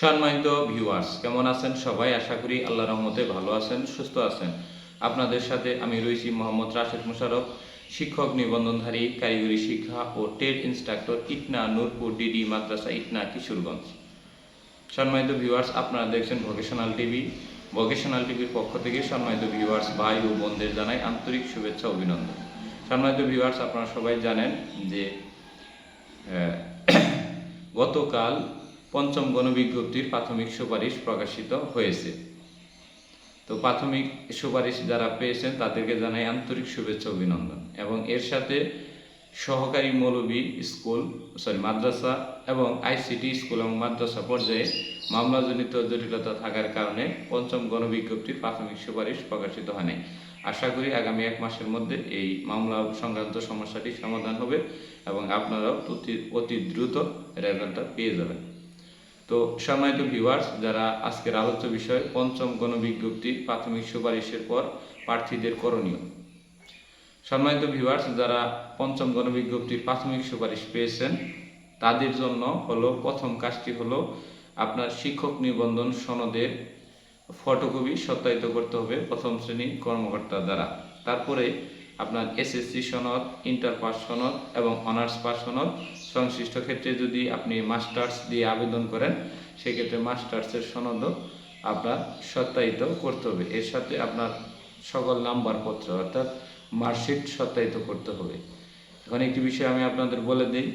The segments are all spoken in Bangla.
সম্মানিত ভিউয়ার্স কেমন আছেন সবাই? আশা করি আল্লাহ রহমতে ভালো আছেন, সুস্থ আছেন। আপনাদের সাথে আমি রয়েছি মোহাম্মদ রাশেদ মুশারফ শিক্ষক নিবন্ধনধারী, কারিগরি শিক্ষা ও TET instructor Itna Nurpur, DD, মাদ্রাসা ইটনা, কিশোরগঞ্জ। সম্মানিত ভিউয়ার্স আপনারা দেখছেন ভোকেশনাল টিভি ভোকেশনাল টিভির পক্ষ থেকে সম্মানিত ভিউয়ার্স ভাই ও বোনদের জানাই আন্তরিক শুভেচ্ছা, অভিনন্দন। সম্মানিত ভিউয়ার্স আপনারা সবাই জানেন যে গতকাল পঞ্চম গণবিজ্ঞপ্তির প্রাথমিক সুপারিশ প্রকাশিত হয়েছে। তো প্রাথমিক সুপারিশ যারা পেয়েছেন, তাদেরকে জানাই আন্তরিক শুভেচ্ছা অভিনন্দন। এবং এর সাথে সহকারী মৌলবী স্কুল সরি মাদ্রাসা এবং আইসিটি স্কুল এবং মাদ্রাসা পর্যায়ে মামলাজনিত জটিলতা থাকার কারণে পঞ্চম গণবিজ্ঞপ্তির প্রাথমিক সুপারিশ প্রকাশিত হয়নি। আশা করি আগামী এক মাসের মধ্যে এই মামলা সংক্রান্ত সমস্যাটি সমাধান হবে এবং আপনারাও অতি দ্রুত রেজাল্টটা পেয়ে যাবেন। তো সম্মানিত ভিউয়ার্স যারা আজকের আলোচ্য বিষয় পঞ্চম গণবিজ্ঞপ্তি প্রাথমিক সুপারিশের পর প্রার্থীদের করণীয়। সম্মানিত ভিউয়ার্স যারা পঞ্চম গণবিজ্ঞপ্তির প্রাথমিক সুপারিশ পেয়েছেন, তাদের জন্য হলো, প্রথম কাজটি হলো আপনার শিক্ষক নিবন্ধন সনদের ফটোকপি সত্যায়িত করতে হবে প্রথম শ্রেণির কর্মকর্তা দ্বারা। তারপরে আপনার এসএসসি সনদ, ইন্টার পাস সনদ এবং অনার্স পাস সনদ সংশ্লিষ্ট ক্ষেত্রে যদি আপনি মাস্টার্স দিয়ে আবেদন করেন, সেক্ষেত্রে মাস্টার্সের সনদও আপনার সত্যায়িত করতে হবে। এর সাথে আপনার সকল নাম্বারপত্র অর্থাৎ মার্কশিট সত্যায়িত করতে হবে। এখন একটি বিষয় আমি আপনাদের বলে দিই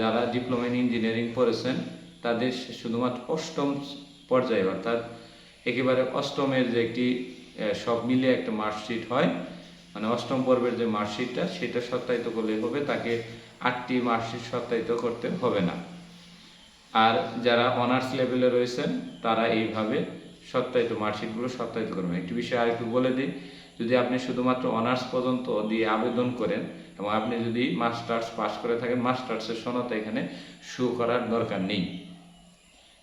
যারা ডিপ্লোমা ইন ইঞ্জিনিয়ারিং পড়েছেন, তাদের শুধুমাত্র অষ্টম পর্যায়ে, অর্থাৎ একেবারে অষ্টমের যে একটি সব মিলে একটা মার্কশিট হয় মানে অষ্টম পর্বের যে মার্কশিটটা, সেটা সত্যায়িত করলে হবে, তাকে আটটি মার্কশিট সত্যায়িত করতে হবে না। আর যারা অনার্স লেভেলে রয়েছেন, তারা এইভাবে সত্যায়িত মার্কশিটগুলো সত্যায়িত করবেন। একটি বিষয় আরেকটু বলে দিই, যদি আপনি শুধুমাত্র অনার্স পর্যন্ত দিয়ে আবেদন করেন, এবং আপনি যদি মাস্টার্স পাস করে থাকেন মাস্টার্সের সনদ এখানে শো করার দরকার নেই।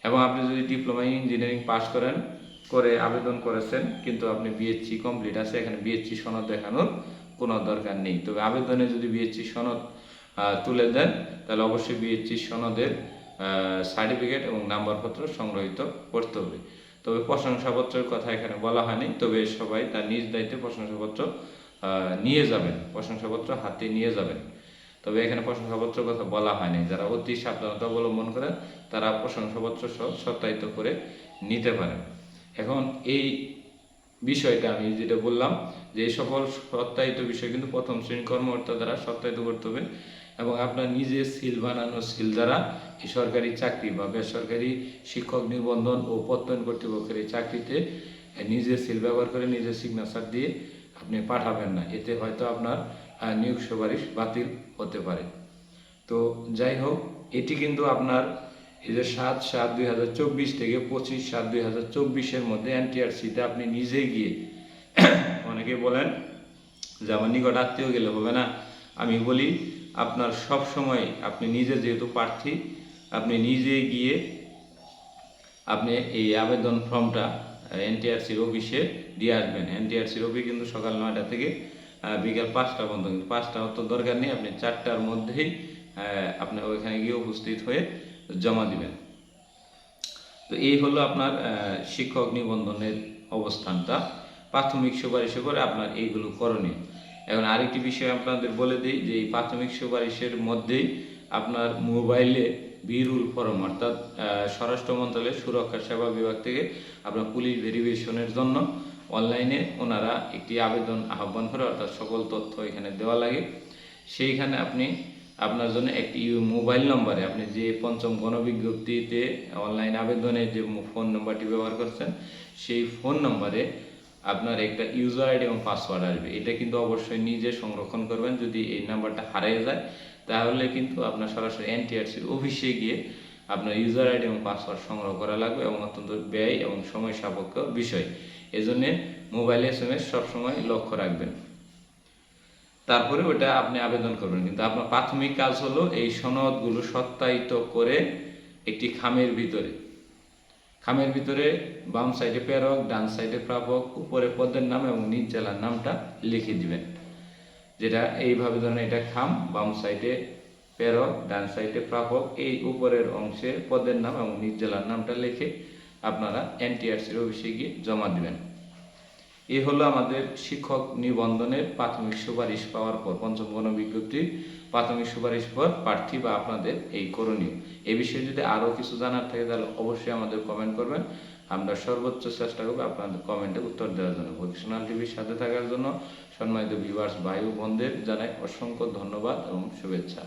এবং আপনি যদি ডিপ্লোমা ইঞ্জিনিয়ারিং পাস করেন, করে আবেদন করেছেন, কিন্তু আপনি বিএসসি কমপ্লিট আছে, এখানে বিএসসি সনদ দেখানোর কোনো দরকার নেই। তবে আবেদনে যদি বিএসসি সনদ তুলে দেন, তাহলে অবশ্যই বিএসসি সনদের সার্টিফিকেট এবং নাম্বারপত্র সংগ্রহীত করতে হবে। তবে প্রশংসাপত্রের কথা এখানে বলা হয়নি, তবে সবাই তার নিজ দায়িত্বে প্রশংসাপত্র নিয়ে যাবেন, প্রশংসাপত্র হাতে নিয়ে যাবেন। তবে এখানে প্রশংসাপত্রের কথা বলা হয়নি। যারা অতি সাবধানতা অবলম্বন করেন, তারা প্রশংসাপত্র সহ সত্যায়িত করে নিতে পারেন। এখন এই বিষয়টা আমি যেটা বললাম, যে সকল সত্যায়িত বিষয় কিন্তু প্রথম শ্রেণি কর্মকর্তা দ্বারা সত্যায়িত করতে হবে। এবং আপনার নিজে সিল বানানো সিল দ্বারা সরকারি চাকরি বা বেসরকারি শিক্ষক নিবন্ধন ও প্রত্যয়ন কর্তৃপক্ষের এই চাকরিতে নিজে সিল ব্যবহার করে নিজের সিগনেচার দিয়ে আপনি পাঠাবেন না। এতে হয়তো আপনার নিয়োগ সুপারিশ বাতিল হতে পারে। তো যাই হোক, এটি কিন্তু আপনার এই যে সাত সাত দুই হাজার চব্বিশ থেকে পঁচিশ সাত দুই হাজার চব্বিশের মধ্যে এনটিআরসিতে আপনি নিজে গিয়ে অনেকে বলেন যে আমার নিকট আত্মীয় গেলে হবে না। আমি বলি, আপনার সব সময় আপনি নিজে যেহেতু প্রার্থী, আপনি নিজে গিয়ে আপনি এই আবেদন ফর্মটা এনটিআরসির অফিসে দিয়ে আসবেন। এনটিআরসির অফিস কিন্তু সকাল নয়টা থেকে বিকাল পাঁচটা পর্যন্ত। কিন্তু পাঁচটা অত দরকার নেই, আপনি চারটার মধ্যেই আপনি ওইখানে গিয়ে উপস্থিত হয়ে জমা দিবেন। তো এই হলো আপনার শিক্ষক নিবন্ধনের অবস্থানটা। প্রাথমিক সুপারিশে করে আপনার এইগুলো করণীয়। এখন আরেকটি বিষয় আপনাদের বলে দিই যে এই প্রাথমিক সুপারিশের মধ্যেই আপনার মোবাইলে বিরুল ফরম, অর্থাৎ স্বরাষ্ট্র মন্ত্রণালয়ের সুরক্ষা সেবা বিভাগ থেকে আপনার পুলিশ ভেরিফিকেশনের জন্য অনলাইনে ওনারা একটি আবেদন আহ্বান করে, অর্থাৎ সকল তথ্য এখানে দেওয়া লাগে। সেইখানে আপনি আপনার জন্য একটি মোবাইল নম্বরে আপনি যে পঞ্চম গণবিজ্ঞপ্তিতে অনলাইন আবেদনে যে ফোন নম্বরটি ব্যবহার করছেন, সেই ফোন নম্বরে আপনার একটা ইউজার আইডি এবং পাসওয়ার্ড আসবে। এটা কিন্তু অবশ্যই নিজে সংরক্ষণ করবেন, যদি এই নাম্বারটা হারিয়ে যায়, তাহলে কিন্তু আপনার সরাসরি এনটিআরসির অফিসে গিয়ে আপনার ইউজার আইডি এবং পাসওয়ার্ড সংগ্রহ করা লাগবে এবং অত্যন্ত ব্যয় এবং সময় সাপেক্ষ বিষয়। এজন্য মোবাইল এস এম এস সবসময় লক্ষ্য রাখবেন। তারপরে ওটা আপনি আবেদন করবেন। কিন্তু আপনার প্রাথমিক কাজ হলো এই সনদগুলো সত্যায়িত করে একটি খামের ভিতরে খামের ভিতরে বাম সাইডে প্রেরক, ডান সাইডে প্রাপক উপরে পদের নাম এবং নিচ জেলার নামটা লিখে দিবেন। যেটা এইভাবে ধরেন এটা খাম, বাম সাইডে প্রেরক, ডান সাইডে প্রাপক এই উপরের অংশে পদের নাম এবং নিজ জেলার নামটা লিখে আপনারা এনটিআরসির অফিসে গিয়ে জমা দিবেন। এই হলো আমাদের শিক্ষক নিবন্ধনের প্রাথমিক সুপারিশ পাওয়ার পর, পঞ্চম গণ বিজ্ঞপ্তির প্রাথমিক সুপারিশ পর প্রার্থী বা আপনাদের এই করণীয়। এ বিষয়ে যদি আরও কিছু জানার থাকে, তাহলে অবশ্যই আমাদের কমেন্ট করবেন। আমরা সর্বোচ্চ চেষ্টা করব আপনাদের কমেন্টে উত্তর দেওয়ার জন্য। ভোকেশনাল টিভির সাথে থাকার জন্য সম্মানিত ভিউয়ার্স ভাই বোনদের জানাই অসংখ্য ধন্যবাদ এবং শুভেচ্ছা।